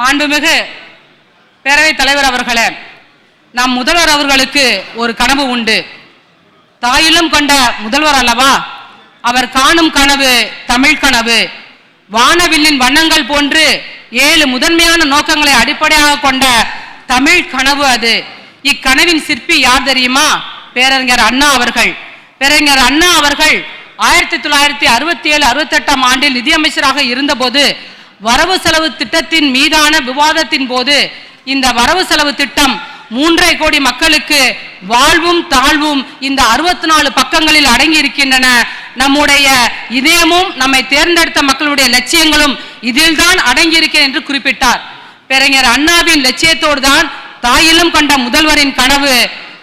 மாண்புமிகு பேரவைத் தலைவர் அவர்களே நம் முதல்வர் அவர்களுக்கு ஒரு கனவு உண்டு. தாயிலும் கொண்ட முதல்வர் அல்லவா? அவர் காணும் கனவு தமிழ் கனவு. வானவில்லின் வண்ணங்கள் போன்று ஏழு முதன்மையான நோக்கங்களை அடிப்படையாக கொண்ட தமிழ் கனவு அது. இக்கனவின் சிற்பி யார் தெரியுமா? பேரறிஞர் அண்ணா அவர்கள். பேரறிஞர் அண்ணா அவர்கள் ஆயிரத்தி தொள்ளாயிரத்தி அறுபத்தி ஏழு அறுபத்தெட்டாம் ஆண்டில் நிதியமைச்சராக இருந்தபோது வரவு செலவு திட்டத்தின் மீதான விவாதத்தின் போது இந்த வரவு செலவு திட்டம் மூன்றரை கோடி மக்களுக்கு வாழ்வும் தாழ்வும் இந்த அறுபத்தி நாலு பக்கங்களில் அடங்கி இருக்கின்றன நம்முடைய இதயமும் நம்மை தேர்ந்தெடுத்த மக்களுடைய லட்சியங்களும் இதில்தான் தான் இருக்கிறது என்று குறிப்பிட்டார். பேரறிஞர் அண்ணாவின் லட்சியத்தோடு தான் தாயிலும் கண்ட முதல்வரின் கனவு.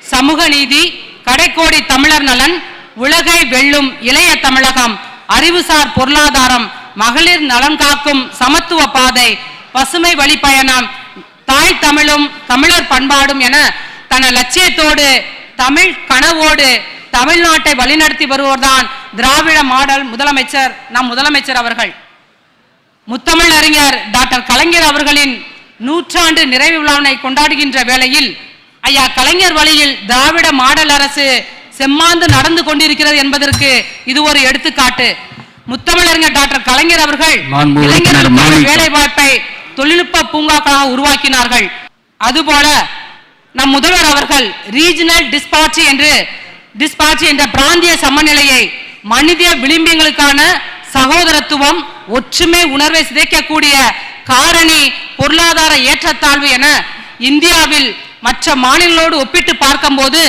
சமூக நீதி கடைக்கோடி தமிழர் நலன் உலகை வெல்லும் இளைய தமிழகம் அறிவுசார் பொருளாதாரம் மகளிர் நலன் காக்கும் சமத்துவ பாதை பசுமை வழி பயணம் தாய் தமிழும் தமிழர் பண்பாடும் என தன லட்சியத்தோடு தமிழ் கனவோடு தமிழ்நாட்டை வழிநடத்தி வருவோர்தான் திராவிட மாடல் முதலமைச்சர் நம் முதலமைச்சர் அவர்கள். முத்தமிழ் அறிஞர் டாக்டர் கலைஞர் அவர்களின் நூற்றாண்டு நிறைவு விழாவினை கொண்டாடுகின்ற வேளையில் ஐயா கலைஞர் வழியில் திராவிட மாடல் அரசு செம்மாந்து நடந்து கொண்டிருக்கிறது என்பதற்கு இது ஒரு எடுத்துக்காட்டு. முத்தமிழறிஞர் டாக்டர் கலைஞர் அவர்கள் மாண்பு உறுப்பினர் இளைஞர்களுக்கான மாணிக்கம். வேலை வாய்ப்பை தொழில்நுட்ப பூங்காக்களாக உருவாக்கினார்கள் அதுபோல நம் முதல்வர் அவர்கள் ரீஜனல் டிஸ்பாட்சி என்று டிஸ்பாட்சி என்ற பிராந்திய சமநிலையை மனித விளிம்பியங்களுக்கான சகோதரத்துவம் ஒற்றுமை உணர்வை சிதைக்கக்கூடிய காரணி பொருளாதார ஏற்றத்தாழ்வு என இந்தியாவில் மற்ற மாநிலங்களோடு ஒப்பிட்டு பார்க்கும்போது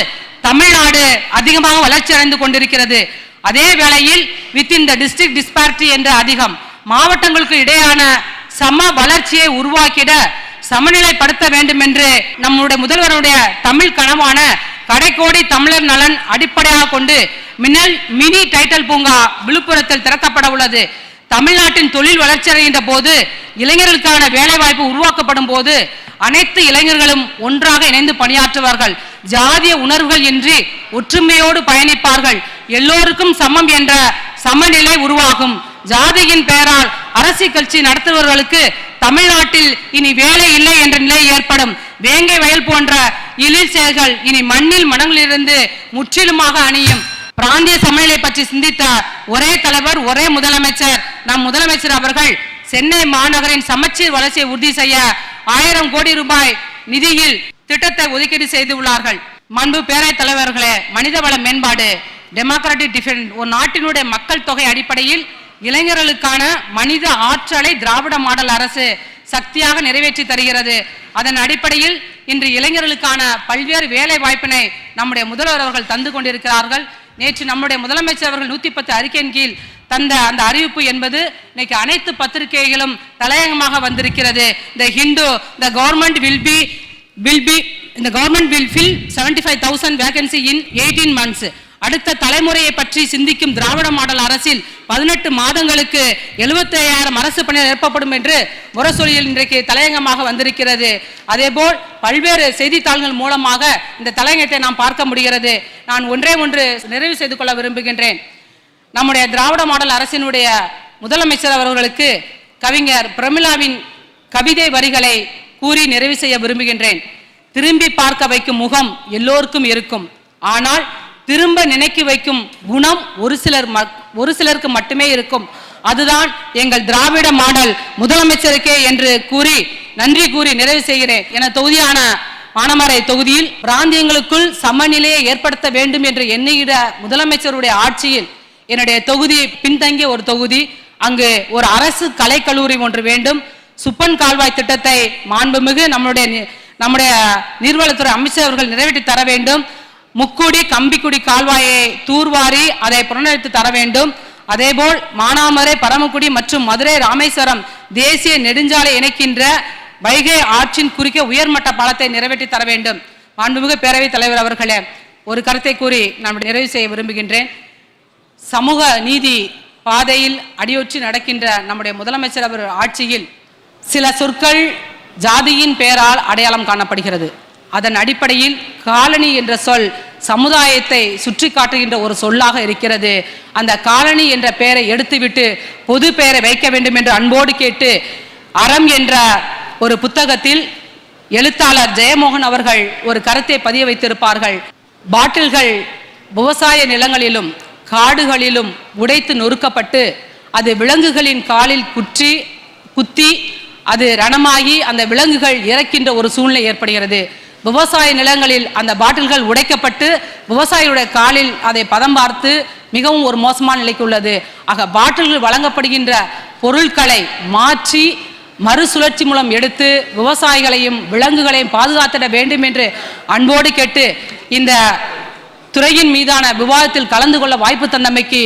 தமிழ்நாடு அதிகமாக வளர்ச்சி அடைந்து கொண்டிருக்கிறது அதே வேளையில் வித்தின் த டிஸ்ட்ரிக்ட் டிஸ்பாரிட்டி என்ற அதிகம் மாவட்டங்களுக்கு இடையான சம வளர்ச்சியை உருவாக்கிட சமநிலைப்படுத்த வேண்டும் என்று நம்முடைய முதல்வருடைய தமிழ் கனவான கடைக்கோடி தமிழர் நலன் அடிப்படையாக கொண்டு மின்னல் மினி டைட்டல் பூங்கா விழுப்புரத்தில் திறக்கப்பட உள்ளது. தமிழ்நாட்டின் தொழில் வளர்ச்சி அடைகின்ற போது இளைஞர்களுக்கான வேலைவாய்ப்பு உருவாக்கப்படும் போது அனைத்து இளைஞர்களும் ஒன்றாக இணைந்து பணியாற்றுவார்கள். ஜாதிய உணர்வுகள் இன்றி ஒற்றுமையோடு பயணிப்பார்கள். எல்லோருக்கும் சமம் என்ற சமநிலை உருவாகும். ஜாதியின் பெயரால் அரசியல் கட்சி நடத்துபவர்களுக்கு தமிழ்நாட்டில் இனி வேலை இல்லை என்ற நிலை ஏற்படும். வேங்கை வயல் போன்ற இழில் செயல்கள் இனி மண்ணில் மனங்களிலிருந்து முற்றிலுமாக அணியும். பிராந்திய சமநிலை பற்றி சிந்தித்த ஒரே தலைவர் ஒரே முதலமைச்சர் நம் முதலமைச்சர் அவர்கள் சென்னை மாநகரின் சமச்சீர் வளர்ச்சியை உறுதி செய்ய ஆயிரம் கோடி ரூபாய் நிதியில் திட்டத்தை ஒதுக்கீடு செய்துள்ளார்கள். மண்பு பேரவைத் தலைவர்களே மனிதவள மேம்பாடு டெமோக்ராட்டிக் டிஃபெண்ட் ஒரு நாட்டினுடைய மக்கள் தொகை அடிப்படையில் இளைஞர்களுக்கான மனித ஆற்றலை திராவிட மாடல் அரசு சக்தியாக நிறைவேற்றி தருகிறது. அதன் அடிப்படையில் இன்று இளைஞர்களுக்கான பல்வேறு வேலை வாய்ப்பினை நம்முடைய முதல்வர் அவர்கள் தந்து கொண்டிருக்கிறார்கள். நேற்று நம்முடைய முதலமைச்சர் அவர்கள் நூத்தி பத்து அறிக்கையின் கீழ் தந்த அந்த அறிவிப்பு என்பது இன்னைக்கு அனைத்து பத்திரிகைகளும் தலையங்கமாக வந்திருக்கிறது. The Hindu the government will be will be இந்த government will fill seventy five thousand vacancy in eighteen months அடுத்த தலைமுறையை பற்றி சிந்திக்கும் திராவிட மாடல் அரசில் பதினெட்டு மாதங்களுக்கு எழுபத்தி ஐயாயிரம் அரசு பணிகள் நிரப்பப்படும் என்று முரசொலியில் இன்றைக்கு தலையங்கமாக வந்திருக்கிறது. அதேபோல் பல்வேறு செய்தித்தாள்கள் மூலமாக இந்த தலையங்கத்தை நாம் பார்க்க முடிகிறது. நான் ஒன்றே ஒன்று நிறைவு செய்து கொள்ள விரும்புகின்றேன். நம்முடைய திராவிட மாடல் அரசினுடைய முதலமைச்சர் அவர்களுக்கு கவிஞர் பிரமிளாவின் கவிதை வரிகளை கூறி நிறைவு செய்ய விரும்புகின்றேன். திரும்பி பார்க்க வைக்கும் முகம் எல்லோருக்கும் இருக்கும். ஆனால் திரும்ப நினைக்க வைக்கும் குணம் ஒரு சிலர் ம- ஒரு சிலருக்கு மட்டுமே இருக்கும். அதுதான் எங்கள் திராவிட மாடல் முதலமைச்சருக்கே என்று கூறி நன்றி கூறி நிறைவு செய்கிறேன். என தொகுதியான மானமரை தொகுதியில் பிராந்தியங்களுக்குள் சமநிலையை ஏற்படுத்த வேண்டும் என்று எண்ணுகிற முதலமைச்சருடைய ஆட்சியில் என்னுடைய தொகுதி பின்தங்கிய ஒரு தொகுதி. அங்கு ஒரு அரசு கலைக்கல்லூரி ஒன்று வேண்டும். சுப்பன் கால்வாய் திட்டத்தை மாண்புமிகு நம்முடைய நி- நம்முடைய நீர்வளத்துறை அமைச்சர் அவர்கள் நிறைவேற்றி தர வேண்டும். முக்குடி கம்பிக்குடி கால்வாயை தூர்வாரி அதை புனரமைத்து தர வேண்டும். அதேபோல் மானாமரை பரமக்குடி மற்றும் மதுரை ராமேஸ்வரம் தேசிய நெடுஞ்சாலை இணைக்கின்ற வைகை ஆற்றின் குறுக்கே உயர்மட்ட பாலத்தை நிறைவேற்றி தர வேண்டும். மாண்புமிகு பேரவைத் தலைவர் அவர்களே ஒரு கருத்தை கூறி நான் நிறைவு செய்ய விரும்புகின்றேன். சமூக நீதி பாதையில் அடியொற்றி நடக்கின்ற நம்முடைய முதலமைச்சர் அவர் ஆட்சியில் சில சொற்கள் ஜாதியின் பெயரால் அடையாளம் காணப்படுகிறது. அதன் அடிப்படையில் காலனி என்ற சொல் சமுதாயத்தை சுற்றி காட்டுகின்ற ஒரு சொல்லாக இருக்கிறது. அந்த காலனி என்ற பெயரை எடுத்துவிட்டு பொது பெயரை வைக்க வேண்டும் என்று அன்போடு கேட்டு அறம் என்ற ஒரு புத்தகத்தில் எழுத்தாளர் ஜெயமோகன் அவர்கள் ஒரு கருத்தை பதிய வைத்திருப்பார்கள். பாட்டில்கள் விவசாய நிலங்களிலும் காடுகளிலும் உடைத்து நொறுக்கப்பட்டு அது விலங்குகளின் காலில் குற்றி குத்தி அது ரணமாகி அந்த விலங்குகள் இறக்கின்ற ஒரு சூழ்நிலை ஏற்படுகிறது. விவசாய நிலங்களில் அந்த பாட்டில்கள் உடைக்கப்பட்டு விவசாயியுடைய காலில் அதை பதம் பார்த்து மிகவும் ஒரு மோசமான நிலைக்கு உள்ளது. ஆக பாட்டில்கள் வழங்கப்படுகின்ற பொருட்களை மாற்றி மறுசுழற்சி மூலம் எடுத்து விவசாயிகளையும் விலங்குகளையும் பாதுகாத்திட வேண்டும் என்று அன்போடு கேட்டு இந்த துறையின் மீதான விவாதத்தில் கலந்து கொள்ள வாய்ப்பு தந்தமைக்கு